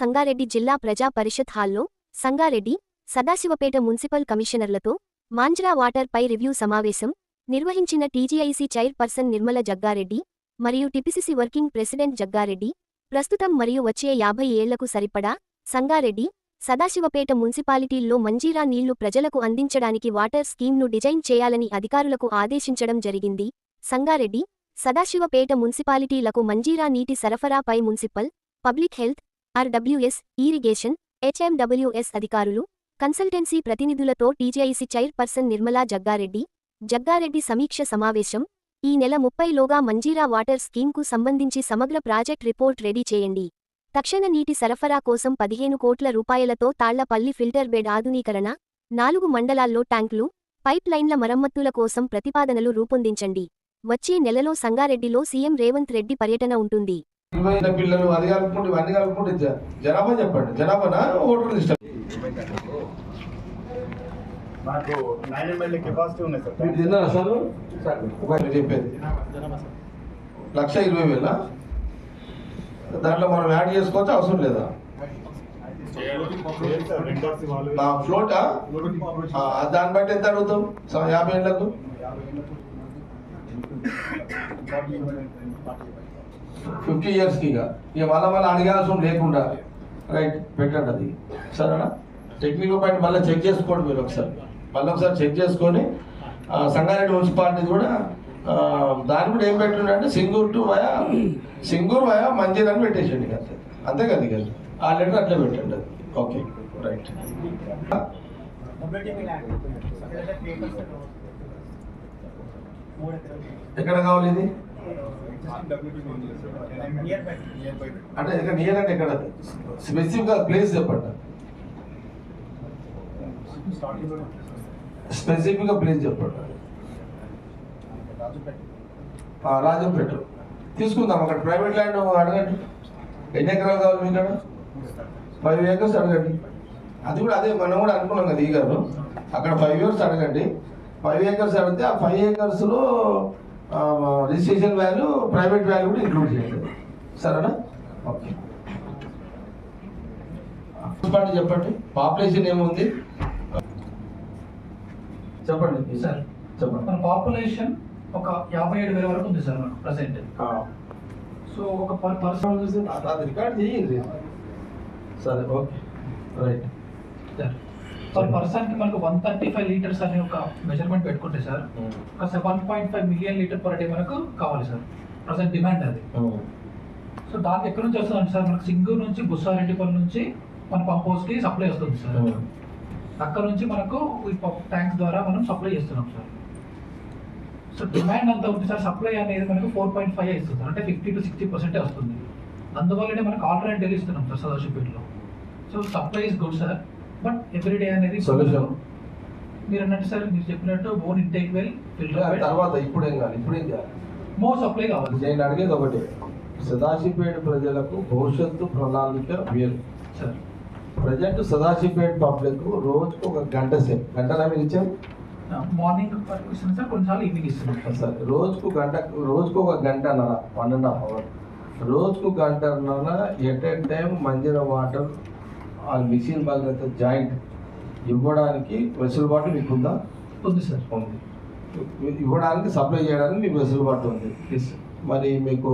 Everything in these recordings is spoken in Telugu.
సంగారెడ్డి జిల్లా ప్రజా పరిషత్ హాల్లో సంగారెడ్డి సదాశివపేట మున్సిపల్ కమిషనర్లతో మాంజ్రా వాటర్ పై రివ్యూ సమావేశం నిర్వహించిన టీజీఐసీ చైర్పర్సన్ నిర్మల జగ్గారెడ్డి మరియు టిపిసిసి వర్కింగ్ ప్రెసిడెంట్ జగ్గారెడ్డి. ప్రస్తుతం మరియు వచ్చే యాభై ఏళ్ళకు సరిపడా సంగారెడ్డి సదాశివపేట మున్సిపాలిటీల్లో మంజీరా నీళ్ళు ప్రజలకు అందించడానికి వాటర్ స్కీమ్ను డిజైన్ చేయాలని అధికారులకు ఆదేశించడం జరిగింది. సంగారెడ్డి సదాశివపేట మున్సిపాలిటీలకు మంజీరా నీటి సరఫరాపై municipal public health RWS irrigation HMWS అధికారులు కన్సల్టెన్సీ ప్రతినిధులతో టీజేఐసి చైర్పర్సన్ నిర్మలా జగ్గారెడ్డి జగ్గారెడ్డి సమీక్ష సమావేశం ఈ నెల ముప్పైలోగా మంజీరా వాటర్ స్కీమ్కు సంబంధించి సమగ్ర ప్రాజెక్ట్ రిపోర్ట్ రెడీ చేయండి. తక్షణ నీటి సరఫరా కోసం పదిహేను కోట్ల రూపాయలతో తాళ్ళపల్లి ఫిల్టర్ బెడ్ ఆధునీకరణ నాలుగు మండలాల్లో ట్యాంకులు పైప్ లైన్ల మరమ్మతుల కోసం ప్రతిపాదనలు రూపొందించండి. వచ్చే నెలలో సంగారెడ్డిలో సీఎం రేవంత్ రెడ్డి పర్యటన ఉంటుంది. ఇరవై పిల్లలు అది కలుపుకుంటే ఇవన్నీ కలుపుకుంటే జనాభా చెప్పండి. జనాభానా? ఓటర్ లిస్ట్ మాకు నైన్ ఎంఎల్ఏ కెపాసిటీ ఉన్నాయి సార్. మీరు తిన్నారా సార్? మీరు చెప్పేది. లక్ష ఇరవై వేల? దాంట్లో మనం యాడ్ చేసుకోవచ్చు? అవసరం లేదా? ఫ్లోటా? ఆ, దాన్ని బట్టి ఎంత అడుగుతాం? యాభై ఏళ్ళకు. ఫిఫ్టీ ఇయర్స్కి ఇక ఇక మళ్ళీ మళ్ళీ అడిగాల్సిన లేకుండా. రైట్ పెట్టండి అది. సరేనా? టెక్నికల్ పాయింట్ మళ్ళీ చెక్ చేసుకోండి మీరు ఒకసారి. మళ్ళీ ఒకసారి చెక్ చేసుకొని సంగారెడ్డి మున్సిపాలిటీ కూడా దాన్ని కూడా ఏం పెట్టుండే అంటే Singur to via Singur via Manjeer అని పెట్టేసండి అంతే. అంతే కదా ఇక. ఆ లెటర్ అట్లా పెట్టండి అది. ఓకే రైట్ ఎక్కడ కావాలి ఇది? అంటే ఇక్కడ నియర్ అంటే ఎక్కడ? స్పెసిఫిక్గా ప్లేస్ చెప్పండి. స్పెసిఫిక్గా ప్లేస్ చెప్పండి. రాజంపేట. తీసుకుందాం అక్కడ ప్రైవేట్ ల్యాండ్ అడగండి. ఎన్ని ఎకరాలు కావాలి మీకు అక్కడ ఫైవ్ ఏకర్స్ అడగండి. అది కూడా అదే మనం కూడా అనుకున్నాం కదా ఈ గారు. అక్కడ ఫైవ్ ఇయర్స్ అడగండి. ఫైవ్ ఏకర్స్ అడిగితే ఆ ఫైవ్ ఏకర్స్లో రిజిస్ట్రేషన్ వాల్యూ ప్రైవేట్ వాల్యూ కూడా ఇంక్లూడ్ చేయండి. సరేనా? ఓకే. మున్సిపాలిటీ చెప్పండి. పాపులేషన్ ఏముంది? చెప్పండి సార్. చెప్పండి. మన పాపులేషన్ ఒక యాభై ఏడు వేల వరకు ఉంది సార్ మనకు ప్రజెంట్ సో ఒక పర్ పర్సన్ అది రికార్డ్ చేయండి సరే ఓకే. రైట్. సార్. పర్ పర్సన్కి మనకు వన్ థర్టీ ఫైవ్ లీటర్స్ అనే ఒక మెజర్మెంట్ పెట్టుకుంటే సార్ ఒక one point five million litre per day మనకు కావాలి సార్. ప్రజెంట్ డిమాండ్ అది. సో దానికి ఎక్కడి నుంచి వస్తుంది సార్ మనకు సింగూరు నుంచి బుస్సారెడ్డిపల్లి నుంచి మన పంప్ హౌస్కి సప్లై వస్తుంది సార్. అక్కడ నుంచి మనకు ఈ ట్యాంక్స్ ద్వారా మనం సప్లై చేస్తున్నాం సార్. సో డిమాండ్ అంత ఉంది సార్. సప్లై అనేది మనకు ఫోర్ పాయింట్ ఫైవ్ ఇస్తుంది సార్. అంటే ఫిఫ్టీ టు సిక్స్టీ పర్సెంటే వస్తుంది. అందువల్లనే మనకు ఆల్టర్నేట్ డైలీ ఇస్తున్నాం sir సదాశివపేటలో so supply is good sir but everyday అనేది Solution. మీరు అన్నట్టు సార్ మీరు చెప్పినట్టు బోన్ ఇంటేక్ వెల్ ఫిల్టర్ తర్వాత ఇప్పుడేం కాదు ఇప్పుడేం కాదు మోర్ సప్లై కావాలి. నేను అడిగేది ఒకటి. సదాశివపేట ప్రజలకు భవిష్యత్తు ప్రణాళిక వేరు సార్. ప్రజెంట్ సదాశివపేట పబ్లిక్ రోజుకు ఒక గంట సేపు. గంటనా మీరు ఇచ్చారు? మార్నింగ్ వరకు ఇస్తున్నాం సార్ కొన్నిసార్లు ఈవినింగ్ ఇస్తున్నాం. సార్ రోజుకు గంట రోజుకు ఒక గంటన్నర వన్ అండ్ హాఫ్ అవర్ రోజుకు గంటన్నర at a time Manjira water ఆ మిషన్ బాధ్యత జాయింట్ ఇవ్వడానికి వెసులుబాటు మీకు ఉందా ఉంది సార్. ఉంది. ఇవ్వడానికి సప్లై చేయడానికి మీకు వెసులుబాటు ఉంది. మరి మీకు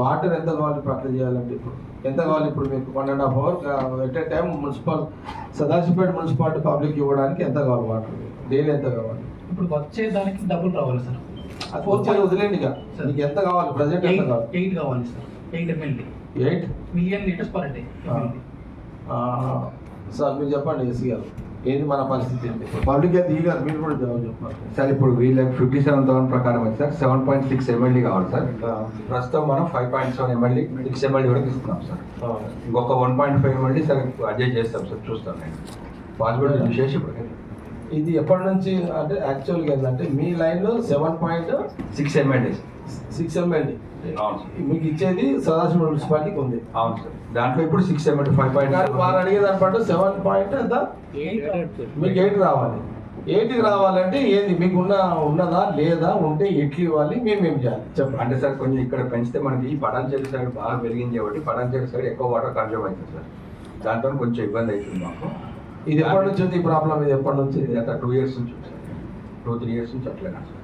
వాటర్ ఎంత కావాలి అప్లై చేయాలంటే ఇప్పుడు? ఎంత కావాలి ఇప్పుడు మీకు? One and half hour at a time municipal Sadasivpet municipality public ఇవ్వడానికి ఎంత కావాలి వాటర్? డైలీ ఎంత కావాలి? ఇప్పుడు వచ్చే దానికి డబుల్ రావాలి సార్. అది వచ్చేది వదిలేండి ఇక. నీకు ఎంత కావాలి? ప్రజెంట్ ఎంత కావాలి? ఎయిట్ కావాలి sir. Eight eight million litres per day sir మీరు చెప్పండి ఎస్సీ గారు. ఏంది మన పరిస్థితి ఏంటి? పబ్లిక్ అయితే ఈ గారు మీరు కూడా జవాబు చెప్పాలి. సార్ ఇప్పుడు వీళ్ళకి ఫిఫ్టీ సెవెన్ థౌసండ్ ప్రకారం వచ్చి sir seven point six MLD కావాలి సార్. ప్రస్తుతం మనం five point seven MLD six MLD వరకు ఇస్తున్నాం సార్. ఇంకొక one point five MLD sir adjust చేస్తాం సార్ చూస్తాం నేను. పాసిబిలిటీ ఇప్పుడు. ఇది ఎప్పటి నుంచి అంటే యాక్చువల్గా ఏంటంటే మీ లైన్లో seven point six MLD six sir మీకు ఇచ్చేది సదాశివ మున్సిపాలిటీకి ఉంది. అవును సార్. దాంట్లో ఇప్పుడు సిక్స్ ఎంఎల్డీ ఫైవ్ పాయింట్ వారు అడిగేదాని పాటు సెవెన్ పాయింట్ ఎంత? మీకు ఎయిట్ రావాలి. ఏంటికి రావాలంటే ఏంది? మీకు ఉన్న ఉన్నదా లేదా ఉంటే ఎట్లు ఇవ్వాలి? మేము ఏం చేయాలి? చెప్పండి. అంటే సార్ కొంచెం ఇక్కడ పెంచితే మనకి ఈ పటాన్చేరు సైడ్ బాగా పెరిగింది కాబట్టి పటాన్చేరు సైడ్ ఎక్కువ వాటర్ కన్జ్యూమ్ అవుతుంది సార్. దాంతో కొంచెం ఇబ్బంది అవుతుంది మాకు. ఇది ఎప్పటి నుంచి ఉంది ఈ ప్రాబ్లం ఇది ఎప్పటి నుంచి? ఇది గత టూ ఇయర్స్ నుంచి టూ త్రీ ఇయర్స్ నుంచి అట్లేనా సార్.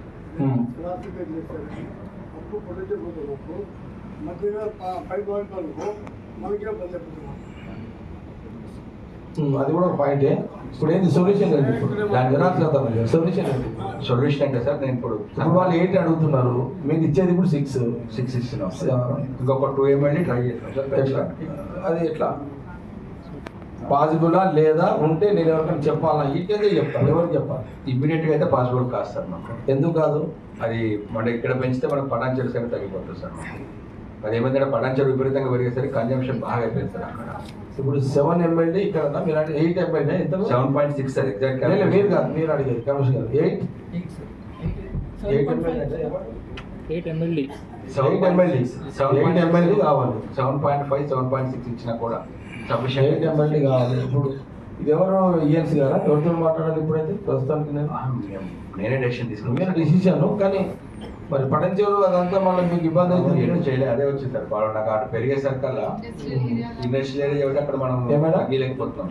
ఉమ్. అప్పు పొడిచే పోతున్నప్పుడు మధ్యలో పైపు వాడుకోనుకో మనకే అది కూడా ఒక పాయింటే. ఇప్పుడు ఏంది? సొల్యూషన్ ఏంటి ఇప్పుడు. దాని జనాలు సొల్యూషన్ ఏంటి సొల్యూషన్ అంటే సార్? నేను ఇప్పుడు ఇప్పుడు వాళ్ళు ఏంటి అడుగుతున్నారు? మీకు ఇచ్చేది ఇప్పుడు సిక్స్ సిక్స్ ఇస్తున్నాం ఇంకొక టూ ఎంఎల్ని ట్రై చేస్తాం సార్. ఎట్లా? అది ఎట్లా? పాసిబులా లేదా? ఉంటే నేను ఎవరికైనా చెప్పాలా ఇటేదే చెప్తాను ఎవరికి చెప్పాలి ఇమ్మీడియట్గా అయితే పాసిబుల్ కాదు సార్ మాకు. ఎందుకు కాదు? అది మన ఇక్కడ పెంచితే మనకు పటాన్చేరు సైడ్ తగ్గిపోతుంది సార్. అది ఏమైందంటే పటాన్చేరు విపరీతంగా పెరిగేసరికి కన్జంప్షన్ బాగా అయిపోయింది సార్ అక్కడ. ఇప్పుడు సెవెన్ ఎమ్మెల్యే ఇక్కడ మీరు అంటే ఎయిట్ ఎమ్మెల్యే ఎంత seven point six sir exact లేదు, మీరు కాదు మీరు అడిగేది కమిషన్ గారు. ఎయిట్ ఎయిట్ అంటే eight MLA eight MLA eight MLA కావాలి. Seven point five seven point six ఇచ్చినా కూడా ఎయిట్ సఫిషియెంట్ ఎమ్మెల్యే కావాలి. ఇప్పుడు ఇది ఎవరు ఈఎన్సీ గారా? ఎవరితో మాట్లాడాలి ఇప్పుడైతే? ప్రస్తుతానికి నేను. నేనే డెసిషన్ నేను తీసుకున్నాను. డిసిషన్ కానీ మరి పటంచేరు అదంతా మళ్ళీ మీకు ఇబ్బంది ఏం అవుతుంది. చేయలేదు అదే వచ్చింది సార్. వాళ్ళు నాకు అటు పెరిగేసరికల్లా ఇండస్ట్రియల్ ఏరియా కాబట్టి అక్కడ మనం ఏమైనా? తగ్గలేకపోతున్నాం.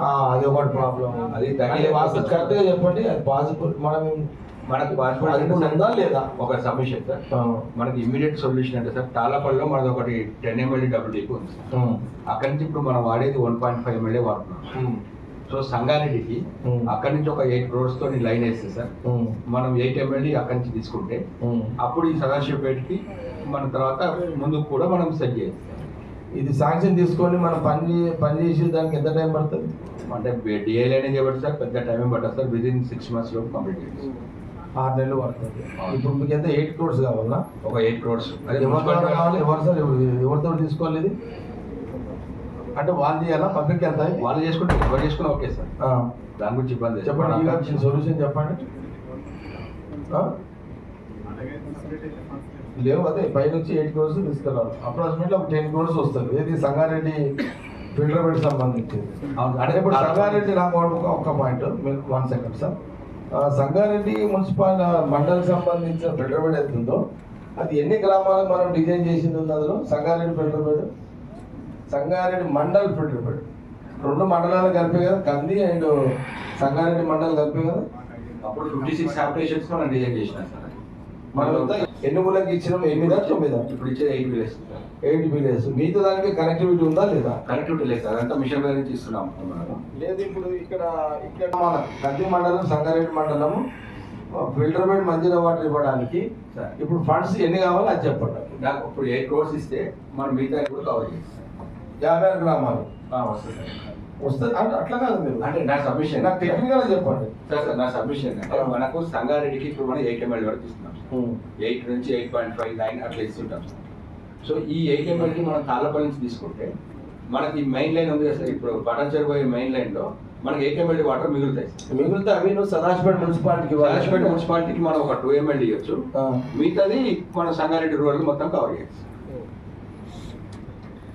ఆ, అది ఒకటి ప్రాబ్లం అది అది తగ్గలేదు. వాస్తు కరెక్ట్గా చెప్పండి అది పాసిబుల్ మనం మనకు ఉందా లేదా? ఒక సబ్మిషన్ సార్. మనకి ఇమీడియట్ సొల్యూషన్ అంటే సార్ తాళపల్లిలో మనది ఒకటి టెన్ ఎంఎల్ఏ డబుల్ డీకి ఉంది అక్కడి నుంచి ఇప్పుడు మనం వాడేది వన్ పాయింట్ ఫైవ్ ఎంఎల్ఏ వాడుతున్నాం. సో సంగారెడ్డికి అక్కడి నుంచి ఒక ఎయిట్ క్రోర్స్తో లైన్ వేస్తే సార్ మనం ఎయిట్ ఎంఎల్ఏ అక్కడి నుంచి తీసుకుంటే. అప్పుడు ఈ సదాశివపేటకి మన తర్వాత ముందుకు కూడా మనం సెట్ చేయాలి ఇది శాంక్షన్ తీసుకొని మనం పని చే- పని చేసి దానికి ఎంత టైం పడుతుంది? అంటే డిఐల్ అనేది చేయబట్టి సార్ పెద్ద టైం పట్టదు సార్ విదిన్ సిక్స్ మంత్స్లో కంప్లీట్ చేయాలి ఆరు నెలలు పడుతుంది. ఇప్పుడు మీకు ఎంత ఎయిట్ క్రోర్స్ కావాలా? ఒక ఎయిట్ క్రోర్స్ ఎవరి ద్వారా కావాలి ఎవరు సార్ ఎవరు- ఎవరితో తీసుకోవాలి ఇది? అంటే వాళ్ళు చేయాలా? పబ్లిక్ ఎంత వాళ్ళు చేసుకుంటే ఎవరు చేసుకున్నా ఓకే సార్. దాని గురించి ఇబ్బంది. చెప్పండి సొల్యూషన్ చెప్పండి. లేవు. అదే పై నుంచి ఎయిట్ క్రోర్స్ తీసుకురావాలి అప్రాక్సిమేట్లీ ఒక టెన్ క్రోర్స్ వస్తుంది ఏది సంగారెడ్డి ఫిల్టర్ బెడ్ సంబంధించింది. అంటే ఇప్పుడు సంగారెడ్డి నాకు ఒక- పాయింట్. మీరు one second sir. Sangareddy municipal మండలికి సంబంధించిన బెడ్ ఎంత ఉందో అది ఎన్ని గ్రామాలకు మనం డిజైన్ చేసింది ఉంది అందులో? Sangareddy filter bed Sangareddy mandal bed రెండు మండలాలు కలిపే కదా కంది అండ్ సంగారెడ్డి మండలం కలిపే కదా? అప్పుడు ఫిఫ్టీ సిక్స్ అప్లికేషన్స్ మనం డిజైన్ చేసినాం సార్. మనం ఎన్ని ఊళ్ళకి ఇచ్చినాం? ఎనిమిదా తొమ్మిదా? ఇప్పుడు ఇచ్చేది ఎయిట్ విలేజ్ ఎయిట్ విలేజ్ మిగతా దానికి కనెక్టివిటీ ఉందా లేదా? కనెక్టివిటీ లేదు సార్ అదంతా మిషన్ మీద నుంచి ఇస్తున్నాం లేదు ఇప్పుడు ఇక్కడ ఇక్కడ మన కంది మండలం సంగారెడ్డి మండలం ఫిల్టర్ బెడ్ మంజీరా వాటర్ ఇవ్వడానికి సార్. ఇప్పుడు ఫండ్స్ ఎన్ని కావాలో అది చెప్పండి. నాకు ఇప్పుడు ఎయిట్ క్రోర్స్ ఇస్తే మనం మిగతా కూడా కవర్ చేస్తాం. యాభై ఆరు గ్రామాలు. వస్తుంది వస్తుంది అంటే అట్లా కాదు మీరు. అంటే నా సబ్మిషన్ నాకు టెక్నికల్ చెప్పండి. సార్ సార్ నా సబ్మిషన్ అంటే మనకు సంగారెడ్డికి ఇప్పుడు మనం ఎయిట్ ఎంఎల్ వరకు ఇస్తున్నాం ఎయిట్ నుంచి ఎయిట్ పాయింట్ ఫైవ్ నైన్ అట్లా ఇస్తుంటాం సార్. సో ఈ ఎయిట్ ఎంఎల్కి మనం తాళ్ళపల్లి నుంచి తీసుకుంటే మనకి మెయిన్ లైన్ ఉంది కదా సార్ ఇప్పుడు పటాన్చేరు పోయే మెయిన్ లైన్లో మనకి ఎంఎల్ వాటర్ మిగులుతాయి మిగిలితే అవి నువ్వు సదాశివపేట మున్సిపాలిటీకి. రాజపేట మున్సిపాలిటీకి మనం ఒక టూ ఎంఎల్ ఇవ్వచ్చు. మిగతాది మన సంగారెడ్డి రూరల్ మొత్తం కవర్ చేయొచ్చు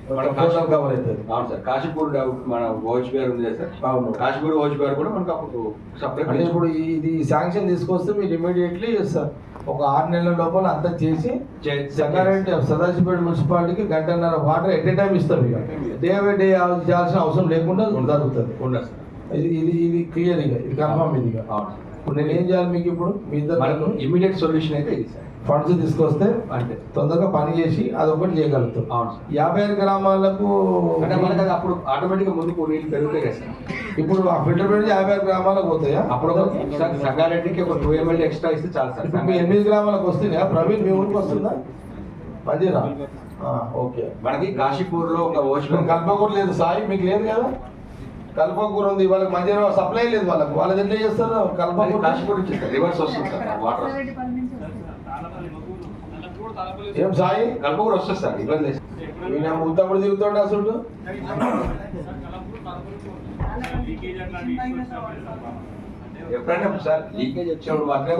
కోసం కవర్ అవుతుంది అవును సార్ కాశీపూర్ మన ఓచ్ పేరు ఉంది సార్. అవును. కాశీపూర్ ఓచ్ పేరు కూడా మనకు అప్పుడు సప్లై అంటే ఇప్పుడు ఇది శాంక్షన్ తీసుకొస్తే మీరు ఇమీడియట్లీ ఒక ఆరు నెలల లోపల అంతా చేసి సంగారెడ్డి సదాశివపేట మున్సిపాలిటీకి గంటన్నర వాటర్ ఎట్ ఏ టైం ఇస్తాం ఇక. డే బై డే చేయాల్సిన అవసరం లేకుండా జరుగుతుంది. ఉండదు సార్. ఇది ఇది ఇది క్లియర్ ఇక. ఇది కన్ఫర్మ్ ఇది ఇక. అవును సార్. ఇప్పుడు నేను ఏం చేయాలి మీకు ఇప్పుడు? మీ మనకు ఇద్దరు ఇమీడియట్ సొల్యూషన్ అయితే ఇది సార్. ఫండ్స్ తీసుకొస్తే అంటే తొందరగా పని చేసి అదొకటి చేయగలుగుతాం. అవును సార్. యాభై ఆరు గ్రామాలకు అంటే మనకి అది అప్పుడు ఆటోమేటిక్గా ముందుకు నీళ్ళు పెరుగుతాయి కదా సార్. ఇప్పుడు ఆ ఫిల్టర్ పెట్టి యాభై ఆరు గ్రామాలకు పోతాయా? అప్పుడు సార్ సంగారెడ్డికి ఒక టూ ఎంఎల్ ఎక్స్ట్రా ఇస్తే చాలు సార్. ఇప్పుడు మీ ఎనిమిది గ్రామాలకు వస్తున్నాయా? ప్రవీణ్ మీ ఊరికి వస్తుందా? మంచిరా ఓకే. మనకి కాశీపూర్లో ఒక ఇప్పుడు కల్పకూర లేదు సాయి మీకు లేదు కదా? కల్పకూర ఉంది వాళ్ళకి మంచిగా సప్లై లేదు వాళ్ళకి. వాళ్ళది ఎట్లా చేస్తారు? కల్పకూర కాశీపూర్ రివర్స్ వస్తుంది సార్ వాటర్ ఏం సాయి? కల్పకూర వస్తుంది సార్ ఇబ్బంది ఈయన ఉత్తప్పుడు తిరుగుతుండే అసలు? ఎప్పుడైనా సార్ లీకేజ్ వచ్చినప్పుడు మాత్రమే.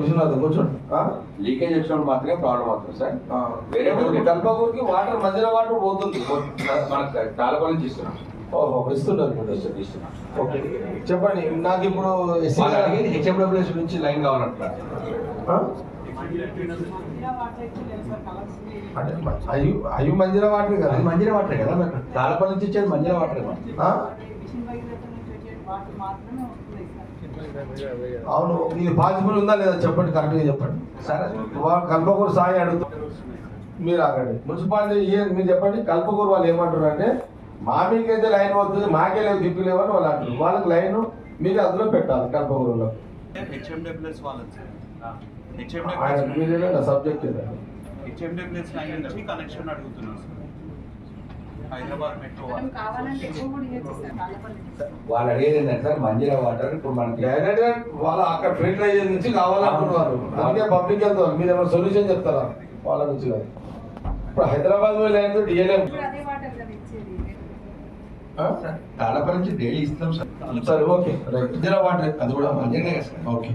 విశ్వనాథ్ కూర్చోండి. ఆ? లీకేజ్ వచ్చినప్పుడు మాత్రమే ప్రాబ్లం అవుతుంది సార్. వేరే కల్పకూరకి వాటర్ మధ్యలో వాటర్ పోతుంది. మనకు తాళపల్లి నుంచి ఇస్తున్నాం ఓహో ఇస్తున్నారు. ఓకే. చెప్పండి నాకు ఇప్పుడు హెచ్ఎండబ్ల్యూఎస్ నుంచి లైన్ అయ్యు మంజిరా వాటర్ కదా? మంజీరా వాటరే కదా మరి. తాళపల్లి నుంచి ఇచ్చేది మంజీరా వాటరే? అవును ఇది పాసిబుల్ ఉందా లేదా చెప్పండి కరెక్ట్గా చెప్పండి. సరే. వాళ్ళు కల్పకూరు సాయి అడుగుతారు మీరు ఆగండి. మున్సిపాలిటీ మీరు చెప్పండి కల్పకూరు వాళ్ళు ఏమంటారు అంటే మా మీకైతే లైన్ వస్తుంది మాకే లేవు దిక్కు లేవని వాళ్ళు అంటారు వాళ్ళకి లైన్ మీరు అందులో పెట్టాలి సార్. ఆయన సబ్జెక్ట్ వాళ్ళు అడిగేది ఏంటంటే సార్ మంజీరా వాటర్ ఇప్పుడు మనకి డైరెక్ట్ వాళ్ళు అక్కడ ఫిల్టర్ అయ్యే నుంచి కావాలనుకున్నారు. అందుకే పబ్లిక్ వెళ్తారు. మీరు ఏమైనా సొల్యూషన్ చెప్తారా? వాళ్ళ నుంచి కాదు. ఇప్పుడు హైదరాబాద్ లైన్ డిఎల్ఎం ఇప్పుడు అదే వాటర్ కదా ఇచ్చేది తాళపల్లి నుంచి డైలీ ఇస్తాం సార్. సరే ఓకే. రైట్. వాటర్ అది కూడా మంచిగానే సార్. ఓకే.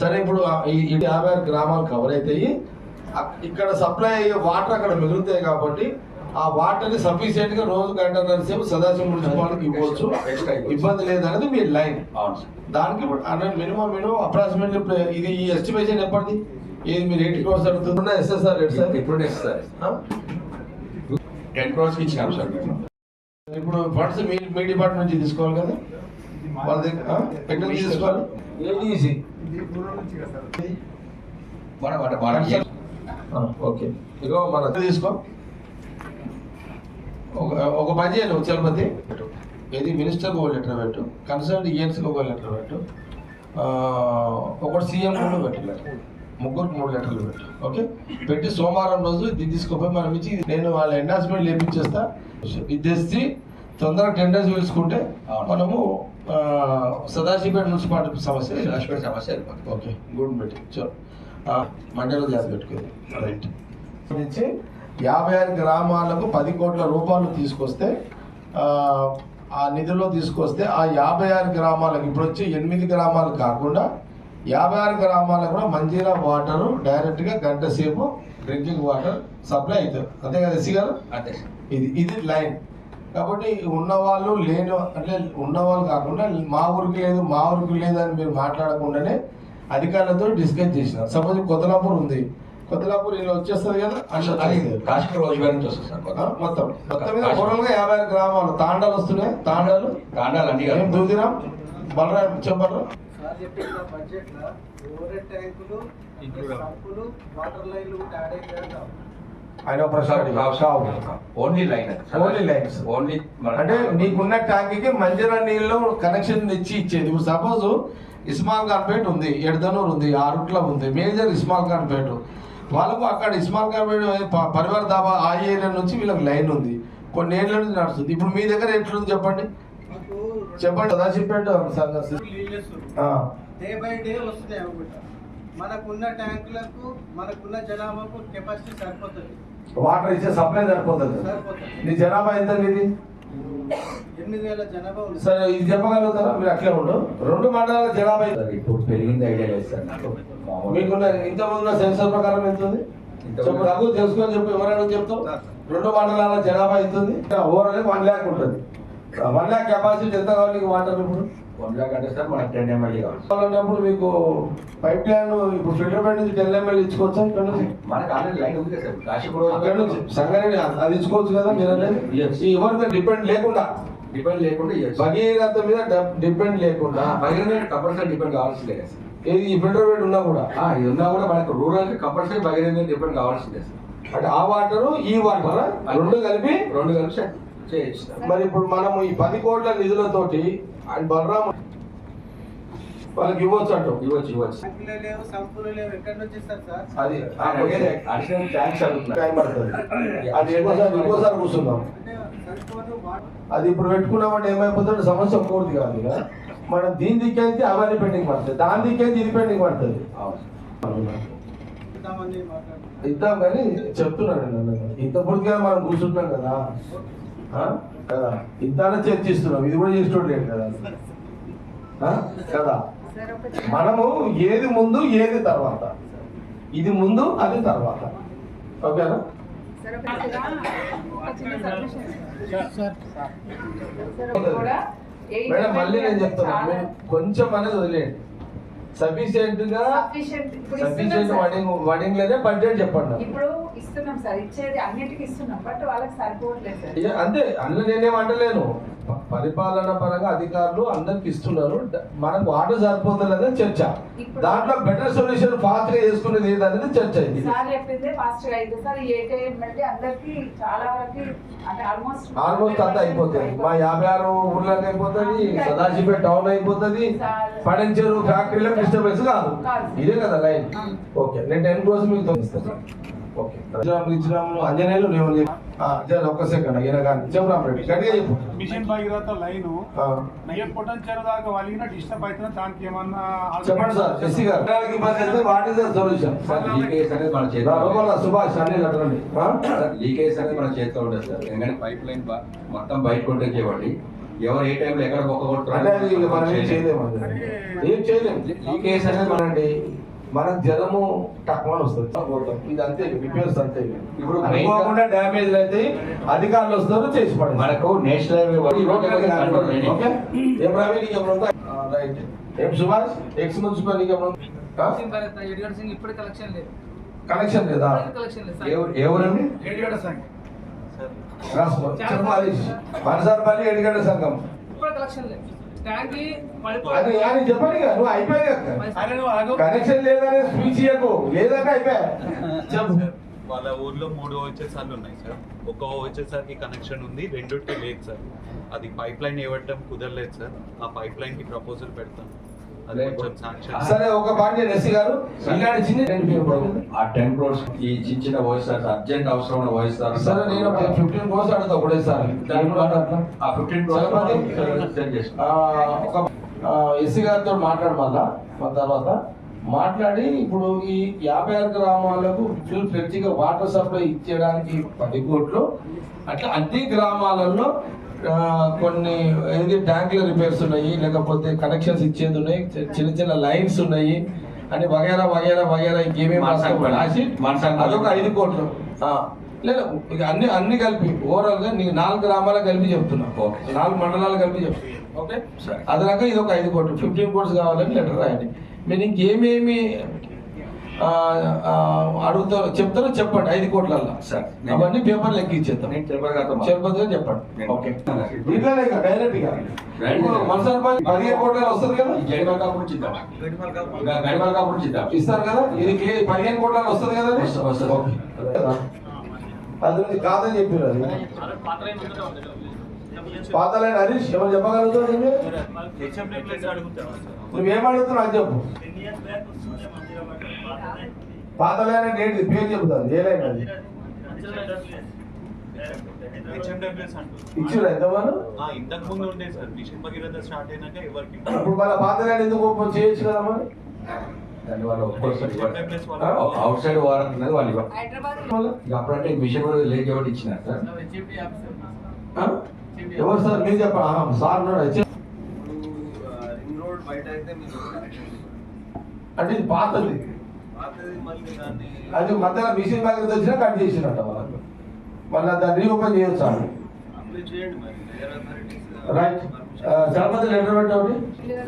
సరే ఇప్పుడు ఈ యాభై ఆరు గ్రామాలు కవర్ అవుతాయి ఇక్కడ సప్లై అయ్యే వాటర్ అక్కడ మిగులుతాయి కాబట్టి ఆ వాటర్ని సఫిషియెంట్గా రోజు గంటన్నర సేపు సదాశివ మున్సిపాలిటీకి ఇవ్వచ్చు. ఇబ్బంది లేదనేది మీ లైన్ దానికి హండ్రెడ్ మినిమం మినిమం అప్రాక్సిమేట్లీ ఇప్పుడు ఇది ఈ ఎస్టిమేషన్ ఎప్పటిది? ఇది మీరు ఎయిటీ క్రోర్స్ అడుగుతున్నా ఎస్ఎస్ఆర్ రేట్ సార్ ఇప్పుడు సార్ టెన్ క్రోర్స్కి ఇచ్చినాం సార్. ఇప్పుడు ఫండ్స్ మీ మీ డిపార్ట్మెంట్ నుంచి తీసుకోవాలి కదా? వాళ్ళ దగ్గర? ఎక్కడి నుంచి తీసుకోవాలి. సార్ మన మన మన ఓకే. ఇగో మన తీసుకో. ఒక ఒక పని చేయండి ఒక చలపతి. ఏది? మినిస్టర్కి ఒక లెటర్ పెట్టు. కన్సర్న్ ఈఎన్సీకి ఒక లెటర్ పెట్టు. ఆ, ఒకటి సీఎం కూడా పెట్టు. letter. ముగ్గురికి మూడు లెటర్లు పెట్టు. ఓకే? పెట్టి సోమవారం రోజు ఇది తీసుకోపోయి మనం ఇచ్చి నేను వాళ్ళ ఎండార్స్మెంట్ లేపించేస్తా. ఇది తెచ్చి తొందరగా టెండర్స్ పిలుచుకుంటే మనము సదాశివపేట మున్సిపాలిటీ సమస్య రాష్ట్ర సమస్య ఓకే. గుడ్ మీటింగ్ చలో మండలం జాతి పెట్టుకుంది. రైట్. నుంచి యాభై ఆరు గ్రామాలకు పది కోట్ల రూపాయలు తీసుకొస్తే ఆ, ఆ నిధుల్లో తీసుకొస్తే ఆ యాభై ఆరు గ్రామాలకు ఇప్పుడు వచ్చి ఎనిమిది గ్రామాలు కాకుండా యాభై ఆరు గ్రామాలకు కూడా మంజీరా వాటర్ డైరెక్ట్గా గంట సేపు డ్రింకింగ్ వాటర్ సప్లై అవుతుంది అంతే కదా ఎస్సీ గారు? అంతే. ఇది ఇది లైన్. కాబట్టి ఉన్నవాళ్ళు లేని అంటే ఉన్నవాళ్ళు కాకుండా మా ఊరికి లేదు మా ఊరికి లేదు అని మీరు మాట్లాడకుండానే అధికారులతో డిస్కస్ చేసిన. సపోజ్ కొత్తలాపూర్ ఉంది. కొత్తలాపూర్ ఇలా వచ్చేస్తుంది కదా కాశ్మీర్ రోజుగారి నుంచి వస్తుంది సార్. మొత్తం. మొత్తం మీద గా యాభై ఆరు గ్రామాలు తాండాలు వస్తున్నాయి. తాండాలు. అన్ని ఏం దూదిరాం బలరాం చెప్పరు చెప్పిన బడ్జెట్లో ఓవర్ ట్యాంకులు సంపులు వాటర్ లైన్లు కూడా యాడ్ అడిగారు. Only line Only lines. Only అంటే నీకున్న ట్యాంక్కి మంజీరా నీళ్ళు కనెక్షన్ తెచ్చి ఇచ్చేది. ఇప్పుడు సపోజ్ ఇస్మాల్ ఖాన్పేట్ ఉంది ఎడదనూరు ఉంది ఆరుట్ల ఉంది మేజర్ ఇస్మాల్ ఖాన్పేట్ వాళ్ళకు అక్కడ ఇస్మాల్ ఖాన్పేట్ పరివార దాబా ఆ ఏరియా నుంచి వీళ్ళకి లైన్ ఉంది. కొన్ని ఏళ్ళ నుంచి నడుస్తుంది. ఇప్పుడు మీ దగ్గర ఎట్లుంది చెప్పండి? చెప్పండి సంగతి. ఆ, డే బై డే వస్తున్నాయి అనుకుంటా. మనకున్న ట్యాంకులకు మనకున్న జనాభాకు కెపాసిటీ సరిపోతుంది. వాటర్ ఇచ్చే సప్లై సరిపోతుంది. సరిపోతుంది. నీ జనాభా ఎంత మీది? ఎనిమిది వేల జనాభా ఉంది. సరే ఇది చెప్పగలుగుతారా? మీరు అట్లే ఉండు. రెండు మండలాల జనాభా? ఇప్పుడు పెరిగింది ఐడియా లేదు సార్ మీకున్న ఇంతకుముందు సెన్సర్ ప్రకారం ఎంత ఉంది? చెప్పు రఘు తెలుసుకొని చెప్పు ఎవరైనా చెప్తావు రెండు మండలాల జనాభా ఎంత ఉంది? ఓవరాల్ వన్ ల్యాక్ ఉంటుంది. వన్ ల్యాక్ కెపాసిటీ ఎంత కావాలి నీకు వాటర్ ఇప్పుడు వన్ లాక్ అంటే సార్ మనకు టెన్ ఎంఎల్ఏ కావాలి. సార్. కావాలన్నప్పుడు మీకు పైప్ లైన్ ఇప్పుడు ఫిల్టర్ పైప్ నుంచి టెన్ ఎంఎల్ ఇచ్చుకోవచ్చా ఇక్కడ నుంచి? మనకు ఆల్రెడీ లైన్ ఉంది సార్. కాశీపురం అక్కడ నుంచి. సంగారెడ్డి అది ఇచ్చుకోవచ్చు కదా మీరు అనేది? ఎవరి డిపెండ్ లేకుండా. డిపెండ్ లేకుండా భగీరథ మీద డిపెండ్ లేకుండా. బహిరంగ కంపల్సరీ డిపెండ్ కావాల్సిందే సార్. ఏది ఈ ఫిల్టర్ పైప్ ఉన్నా కూడా? ఇది ఉన్నా కూడా మనకు రూరల్కి కంపల్సరీ బహిరంగ డిపెండ్ కావాల్సిందే సార్. అంటే ఆ వాటర్ ఈ వాటర్ రెండు కలిపి రెండు కలిపి మరి ఇప్పుడు మనము ఈ పది కోట్ల నిధులతోటి ఆయన బలరాం వాళ్ళకి ఇవ్వచ్చు అంటూ ఇవ్వచ్చు ఇవ్వచ్చు. అది అది ఇంకోసారి ఇంకోసారి వాటర్ అది ఇప్పుడు పెట్టుకున్నామంటే ఏమైపోతుంది సమస్య పూర్తి కాదు ఇక. మనం దీని దిక్కైతే అవన్నీ పెండింగ్ పడుతుంది. దాని దిక్కైతే ఇది పెండింగ్ పడుతుంది. ఇద్దాం కానీ చెప్తున్నాను నేను. ఇంత పూర్తిగా మనం కూర్చుంటాం కదా? కదా. ఇంతానే చర్చిస్తున్నాం ఇది కూడా చేసేటోట్లేదు కదా? కదా. మనము ఏది ముందు ఏది తర్వాత. ఇది ముందు అది తర్వాత. ఓకేనా? మేడం మళ్ళీ నేను చెప్తున్నా. మీరు కొంచెం అనేది వదిలేయండి. సఫిషియెంట్గా సఫిషియెంట్. వడింగ్ వడింగ్ లేదే బడ్జెట్ చెప్పండి. ఇప్పుడు ఇస్తున్నాం సార్. ఇచ్చేది అన్నిటికీ ఇస్తున్నాం. బట్ వాళ్ళకి సరిపోవట్లేదు సార్. అంతే అందులో నేనేం అంటలేను. పరిపాలన పరంగా అధికారులు అందరికి ఇస్తున్నారు. మనకు వాటర్ సరిపోతున్నది చర్చ. దాంట్లో బెటర్ సొల్యూషన్ ఫాస్ట్గా చేసుకునేది ఏదనేది చర్చ ఇది సార్ చెప్పిందే ఫాస్ట్గా అయితే సార్. ఈ ఏటీఎం అంటే అందరికి చాలా వరకు అంటే ఆల్మోస్ట్ ఆల్మోస్ట్ అంతా అయిపోతుంది. మా యాభై ఆరు ఊర్లకు అయిపోతుంది. సదాశివపేట టౌన్ అయిపోతుంది. పడంచెరు ఫ్యాక్టరీలో డిస్టర్బెన్స్ కాదు. ఇదే కదా లైన్. ఓకే నేను టెన్ క్రోస్ మీకు తగ్గిస్తాను ఓకే. ఇచ్చినాము ఇచ్చినాము అంజనేయులు నేను జర ఒక్క సెకండ్ ఈయన కానీ. చెప్పు రెడ్డి గట్టిగా చెప్పు. Mission Bhagiratha line. ఆ, నయ్యర్ పొటెన్షియల్ దాకా డిస్టర్బ్ అవుతున్నా దానికి ఏమన్నా చెప్పండి సార్ ఎస్సీ గారు. పిల్లలకి ఇబ్బంది అయితే what is the solution sir leakage అనేది మన చేతిలో లోపల సుభాష్ అన్ని లీకేజ్ అనేది మన చేతిలో సార్. ఎందుకంటే పైప్ లైన్ బా- మొత్తం బయట కొట్టేసేవాడి ఎవరు ఏ టైంలో ఎక్కడ బొక్క ఇక మనం ఏం చేయలేము. అనేది మనండి జలము తక్కువ వస్తుంది. ఇది అంతే రిపేర్స్ అంతే. ఇప్పుడు అనుకోకుండా డ్యామేజ్ అయితే అధికారులు వస్తారు చేసి పడండి మనకు నేషనల్ హైవే రైట్ ఏం సుభాష్? ఎక్స్ మున్సిపల్ ఇప్పుడు కలెక్షన్ లేదు. కనెక్షన్ లేదా? కలెక్షన్ లేదు ఏ రాసుకో. చెప్పాలి మనసారపల్లి ఎడిగడ్డ సంఘం. ఇప్పుడు కలెక్షన్ లేదు. ట్యాంక్ అది అని చెప్పండి ఇక, నువ్వు అయిపోయాయి. కనెక్షన్ లేదనే స్పీచ్ ఇయ్యకు. అయిపోయా. చెప్పు. వాళ్ళ ఊర్లో మూడు ఓహెచ్ఎస్ఆర్లు ఉన్నాయి సార్. ఒక OHSR కి కనెక్షన్ ఉంది రెండుకి లేదు సార్. అది పైప్ లైన్ ఇవ్వటం కుదరలేదు సార్. ఆ పైప్ లైన్కి ప్రపోజల్ పెడతాం అది కొంచెం శాంక్షన్ సరే ఒక పాయింట్ ఎస్సీ గారు ఇలాంటి చిన్న ఆ టెన్ క్రోర్స్ ఈ చిన్న చిన్న వాయిస్ అర్జెంట్ అవసరం ఉన్న వాయిస్ సరే నేను ఫిఫ్టీన్ కోర్స్ అడుగుతా ఒకటేసారి ఆ ఫిఫ్టీన్ ఒక ఎస్సీ గారితో మాట్లాడు మళ్ళా మన తర్వాత మాట్లాడి ఇప్పుడు ఈ యాభై ఆరు గ్రామాలకు ఫుల్ ఫ్లెడ్జిగా వాటర్ సప్లై ఇచ్చేయడానికి పది కోట్లు. అట్లా అన్ని గ్రామాలలో కొన్ని ఏది ట్యాంకుల రిపేర్స్ ఉన్నాయి లేకపోతే కనెక్షన్స్ ఇచ్చేది ఉన్నాయి చిన్న చిన్న లైన్స్ ఉన్నాయి అని వగేరా వగేరా వగేరా ఇంకేమేమి. రాసి. అదొక ఐదు కోట్లు లేదు ఇక అన్ని అన్ని కలిపి ఓవరాల్గా నీకు నాలుగు గ్రామాలకు కలిపి చెప్తున్నా ఓకే. నాలుగు మండలాలు కలిపి చెప్తున్నా ఓకే సరే. అదనంగా ఇది ఒక ఐదు కోట్లు ఫిఫ్టీన్ కోట్స్ కావాలని లెటర్ రాయండి మీరు ఇంకేమేమి అడుగుతారో చెప్తారో చెప్పండి ఐదు కోట్లల్లో సరే. అవన్నీ మాట్లాడతాను. తిరుపతి గారు చెప్పండి ఓకే డైరెక్ట్గా పదిహేను కోట్ల వస్తుంది కదా గడిమల్ కాపుడు చిద్దాం గడిమల్ కాపుడు చిద్దాం ఇస్తారు కదా ఇది పదిహేను కోట్ల వస్తుంది కదా అది? వస్తుంది. అది కాదని చెప్పారు అది పాతలైన హరీష్ ఎవరు చెప్పగలుగుతారు నువ్వు? నువ్వేం అడుగుతున్నావు అది చెప్పు పాతలైన డేట్ పేరు చెబుతాను ఏ లైన్ అది ఎంతమంది? ఆ, ఇంతకు ముందు ఉండే సార్ మిషన్ భగీరథ స్టార్ట్ అయినాక ఎవరికి? ఇప్పుడు మన పాతలైన ఎందుకు ఓపెన్ చేయొచ్చు కదా మరి? దాని వల్ల ఒక్కోసారి హెచ్ఎండబ్ల్యూఎస్ ఆ? వాళ్ళు అవుట్ సైడ్ వారంటున్నది వాళ్ళు ఇవ్వరు హైదరాబాద్ మళ్ళా? ఇక అప్పుడంటే మిషన్ కూడా లేక ఎవరు ఇచ్చినారు సార్? ఆ? ఎవరు సార్? మీరు చెప్ప సార్ ఉన్నాడు. చెప్పు. రింగ్ రోడ్ బయట అయితే మీకు కనెక్షన్ అంటే ఇది పాతది. అది మధ్యలో మిషన్ బ్యాగ్ వచ్చినా కట్ చేసినట్ట వాళ్ళకి. మళ్ళీ దాన్ని రీఓపెన్ చేయొచ్చు? రైట్ చలపతి లెటర్ పెట్టండి.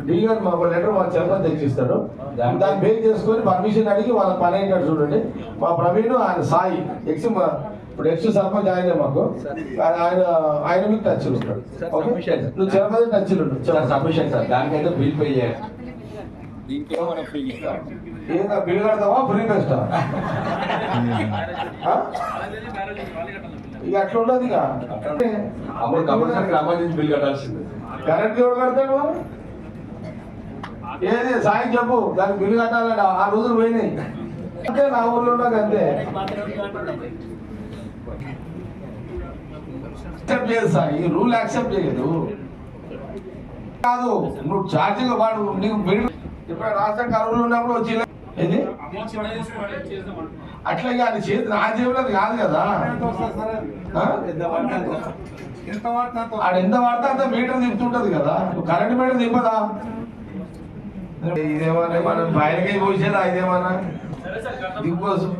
డి గారు మాకు లెటర్ మా చలపతి తెచ్చిస్తాడు. దాన్ని బేక్ చేసుకొని పర్మిషన్ అడిగి వాళ్ళ పని ఏంటంటే చూడండి. మా ప్రవీణ్ ఆయన సాయి ఎక్స్ ఇప్పుడు ఎక్స్ సర్పంచ్ ఆయనే మాకు. ఆయన ఆయన- మీకు టచ్ ఉంటాడు. నువ్వు చలపతి టచ్ ఉండు. సార్ సబ్మిషన్ సార్ దానికైతే బిల్ పే చేయాలి. దీనికేమో మనం ఫ్రీ ఏందా బిల్ కడతావా? ఫ్రీ బెస్టా ఇక అట్లా ఉండదు ఇక. అప్పుడు కంపల్సరీ గ్రామాల నుంచి బిల్ కట్టాల్సిందే. కరెంట్ ఎవడు కడతాడు? ఏది? సాయం చెప్పు. దానికి బిల్లు కట్టాలంటే. ఆ రోజులు పోయినాయి. అంతే నా ఊర్లో ఉన్నాక అంతే. యాక్సెప్ట్ చేయదు సార్. ఈ రూల్ యాక్సెప్ట్ చేయదు కాదు నువ్వు ఛార్జీగా వాడు నీకు బిల్ ఇప్పుడు రాష్ట్ర కరువులు ఉన్నప్పుడు వచ్చిన అట్లా కాదు చేతి నా జీవులది కాదు కదా. ఆడ ఎంత వాడితే అంత మీటర్ తిప్పుతుంటది కదా. కరెంట్ మీటర్ తిప్పదా? ఇదేమన్నా మనం బయటకే పోసేదా ఇదేమన్నా? దిగ్గోసం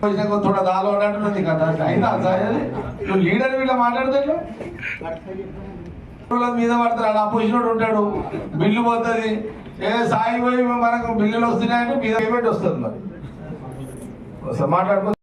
పోసినాక చూడ దాలో ఉన్నట్టున్నది కదా అయిందా నువ్వు లీడర్ వీళ్ళ మాట్లాడుతుంటే మీద పడతాడు ఆ పొజిషన్ ఉంటాడు. బిల్లు పోతుంది. ఏ సాయి పోయి మనకు బిల్లులు వస్తున్నాయంటే మీద పేమెంట్ వస్తుంది మరి. మాట్లాడుకుంటే